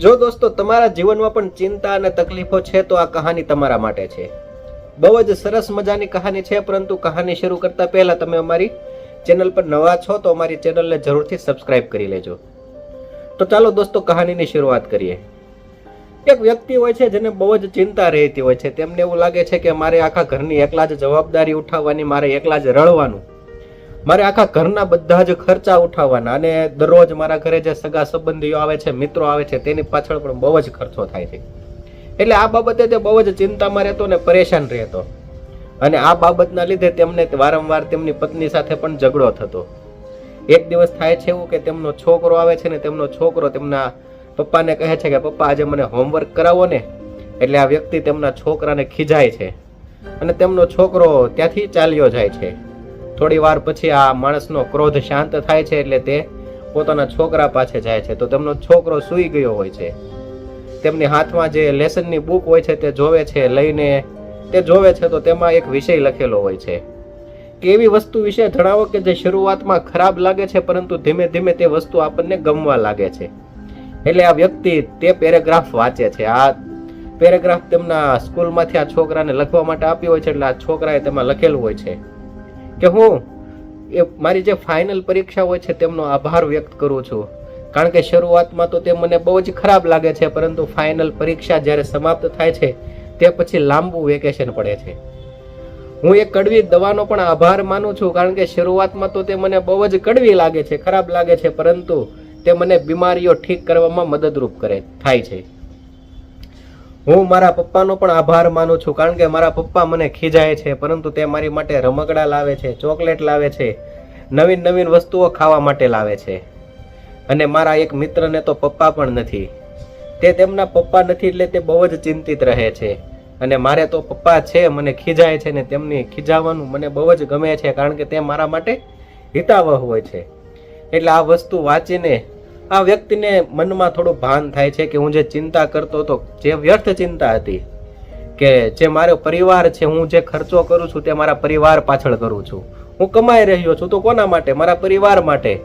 જો દોસ્તો, તમારા જીવનમાં પણ ચિંતા અને તકલીફો છે તો આ કહાની તમારા માટે છે. બહુ જ સરસ મજાની કહાની છે, પરંતુ કહાની શરૂ કરતા પહેલા તમે અમારી ચેનલ પર નવા છો તો અમારી ચેનલને જરૂરથી સબસ્ક્રાઇબ કરી લેજો. તો ચાલો દોસ્તો, કહાનીની શરૂઆત કરીએ. એક વ્યક્તિ હોય છે જેને બહુ જ ચિંતા રહેતી હોય છે. તેમને એવું લાગે છે કે મારે આખા ઘરની એકલા જ જવાબદારી ઉઠાવવાની, મારે એકલા જ રળવાનું મારે આખા ઘરના બધા જ ખર્ચા ઉઠાવવાના અને દરરોજ મારા ઘરે જે સગા સંબંધીઓ આવે છે, મિત્રો આવે છે, તેની પાછળ પણ બહુ જ ખર્ચો થાય છે. એટલે આ બાબતે તે બહુ જ ચિંતામાં રહેતો ને પરેશાન રહેતો. અને આ બાબતના લીધે તેમને વારંવાર તેમની પત્ની સાથે પણ ઝઘડો થતો. એક દિવસ થાય છે એવું કે તેમનો છોકરો આવે છે ને તેમનો છોકરો તેમના પપ્પાને કહે છે કે, પપ્પા, આજે મને હોમવર્ક કરાવો ને. એટલે આ વ્યક્તિ તેમના છોકરાને ખીજાય છે. અને તેમનો છોકરો ત્યાંથી ચાલ્યો જાય છે. થોડી વાર પછી આ માણસનો ક્રોધ શાંત થાય છે એટલે તે પોતાના છોકરા પાસે જાય છે. તો તેમનો છોકરો સૂઈ ગયો હોય છે. તેમની હાથમાં જે લેસનની બુક હોય છે તે જોવે છે, લઈને તે જોવે છે તો તેમાં એક વિષય લખેલો હોય છે. કે એવી વસ્તુ વિશે જણાવો કે જે શરૂઆતમાં ખરાબ લાગે છે, પરંતુ ધીમે ધીમે તે વસ્તુ આપણને ગમવા લાગે છે. એટલે આ વ્યક્તિ તે પેરેગ્રાફ વાંચે છે. આ પેરેગ્રાફ તેમના સ્કૂલમાંથી આ છોકરાને લખવા માટે આપ્યો હોય છે એટલે આ છોકરાએ તેમાં લખેલું હોય છે. કે હું એ મારી જે ફાઇનલ પરીક્ષા હોય છે તેમનો આભાર વ્યક્ત કરું છું. કારણ કે શરૂઆતમાં તો તે મને બહુ જ ખરાબ લાગે છે, પરંતુ ફાઇનલ પરીક્ષા જ્યારે સમાપ્ત થાય છે, તે પછી લાંબુ વેકેશન પડે છે. હું એ કડવી દવાનો પણ આભાર માનું છું, કારણ કે શરૂઆતમાં તો તે મને બહુ જ કડવી લાગે છે, ખરાબ લાગે છે, પરંતુ તે મને બીમારીઓ ઠીક કરવામાં મદદરૂપ કરે, થાય છે. હું મારા પપ્પાનો પણ આભાર માનું છું, કારણ કે મારા પપ્પા મને ખીજાય છે, પરંતુ તે મારી માટે રમકડા લાવે છે, ચોકલેટ લાવે છે, નવીન નવીન વસ્તુઓ ખાવા માટે લાવે છે. અને મારા એક મિત્રને તો પપ્પા પણ નથી. તે તેમના પપ્પા નથી એટલે તે બહુ જ ચિંતિત રહે છે. અને મારે તો પપ્પા છે, મને ખીજાય છે ને તેમની ખીજાવાનું મને બહુ જ ગમે છે, કારણ કે તે મારા માટે હિતાવહ હોય છે. એટલે આ વસ્તુ વાંચીને આ વ્યક્તિને મનમાં થોડું ભાન થાય છે કે હું જે ચિંતા કરતો હતો, જે વ્યર્થ ચિંતા હતી, કે જે મારો પરિવાર છે, હું જે ખર્ચો કરું છું તે મારા પરિવાર પાછળ કરું છું. હું કમાઈ રહ્યો છું તો કોના માટે? મારા પરિવાર માટે.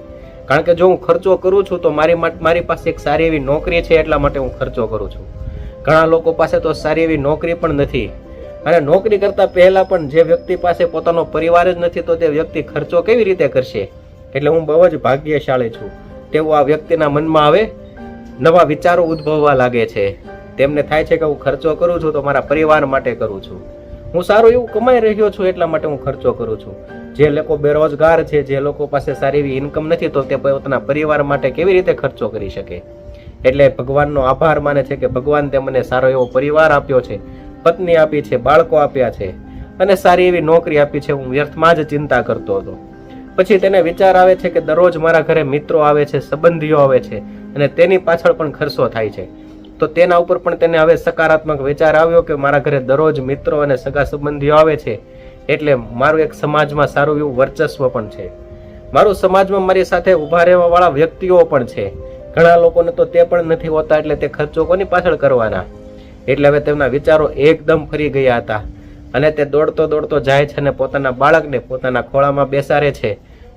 કારણ કે જો હું ખર્ચો કરું છું તો મારી મારી પાસે એક સારી એવી નોકરી છે એટલા માટે હું ખર્ચો કરું છું. ઘણા લોકો પાસે તો સારી એવી નોકરી પણ નથી. અને નોકરી કરતા પહેલા પણ જે વ્યક્તિ પાસે પોતાનો પરિવાર જ નથી તો તે વ્યક્તિ ખર્ચો કેવી રીતે કરશે? એટલે હું બહુ જ ભાગ્યશાળી છું. તેવું આ વ્યક્તિના મનમાં આવે, નવા વિચારો ઉદ્ભવવા લાગે છે. તેમને થાય છે કે હું ખર્ચો કરું છું તો મારા પરિવાર માટે કરું છું. હું સારું એવું કમાઈ રહ્યો છું એટલા માટે હું ખર્ચો કરું છું. જે લોકો બેરોજગાર છે, જે લોકો પાસે સારી એવી ઇન્કમ નથી તો તે પોતાના પરિવાર માટે કેવી રીતે ખર્ચો કરી શકે? એટલે ભગવાનનો આભાર માને છે કે ભગવાન તે મને સારો એવો પરિવાર આપ્યો છે, પત્ની આપી છે, બાળકો આપ્યા છે. અને સારી એવી નોકરી આપી છે, હું વ્યર્થમાં જ ચિંતા કરતો હતો. પછી તેને વિચાર આવે છે કે દરરોજ મારા ઘરે મિત્રો આવે છે, સંબંધીઓ આવે છે અને તેની પાછળ પણ ખર્ચો થાય છે. તો તેના ઉપર પણ તેને હવે સકારાત્મક વિચાર આવ્યો કે મારા ઘરે દરરોજ મિત્રો અને સગા સંબંધીઓ આવે છે, એટલે મારું એક સમાજમાં સારું એવું વર્ચસ્વ પણ છે. મારું સમાજમાં મારી સાથે ઊભા રહેવાવાળા વ્યક્તિઓ પણ છે. ઘણા લોકોને તો તે પણ નથી હોતા, એટલે તે ખર્ચો કોની પાછળ કરવાના? એટલે હવે તેમના વિચારો એકદમ ફરી ગયા હતા. અને તે દોડતો દોડતો જાય છે અને પોતાના બાળકને પોતાના ખોળામાં બેસાડે છે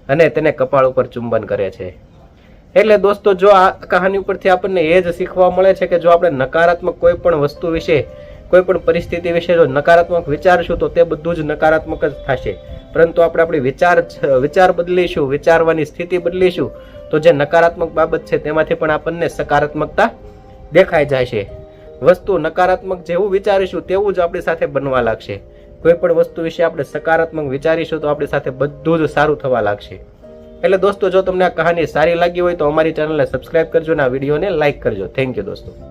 અને તેને કપાળ ઉપર ચુંબન કરે છે. એટલે દોસ્તો, જો આ કહાની ઉપરથી આપણને એ જ શીખવા મળે છે કે જો આપણે નકારાત્મક કોઈ પણ વસ્તુ વિશે, કોઈ પણ પરિસ્થિતિ વિશે જો નકારાત્મક વિચારશું તો તે બધું જ નકારાત્મક જ થશે. પરંતુ આપણે આપણી વિચાર વિચાર બદલીશું, વિચારવાની સ્થિતિ બદલીશું, તો જે નકારાત્મક બાબત છે તેમાંથી પણ આપણને સકારાત્મકતા દેખાઈ જાય છે. વસ્તુ નકારાત્મક જેવું વિચારીશું તેવું જ આપણી સાથે બનવા લાગશે. કોઈ પણ વસ્તુ વિશે આપણે સકારાત્મક વિચારીશું તો આપણી સાથે બધું જ સારું થવા લાગશે. એટલે દોસ્તો, જો તમને આ કહાની સારી લાગી હોય તો અમારી ચેનલને સબસ્ક્રાઇબ કરજો અને આ વિડીયોને લાઇક કરજો. થેન્ક યુ દોસ્તો.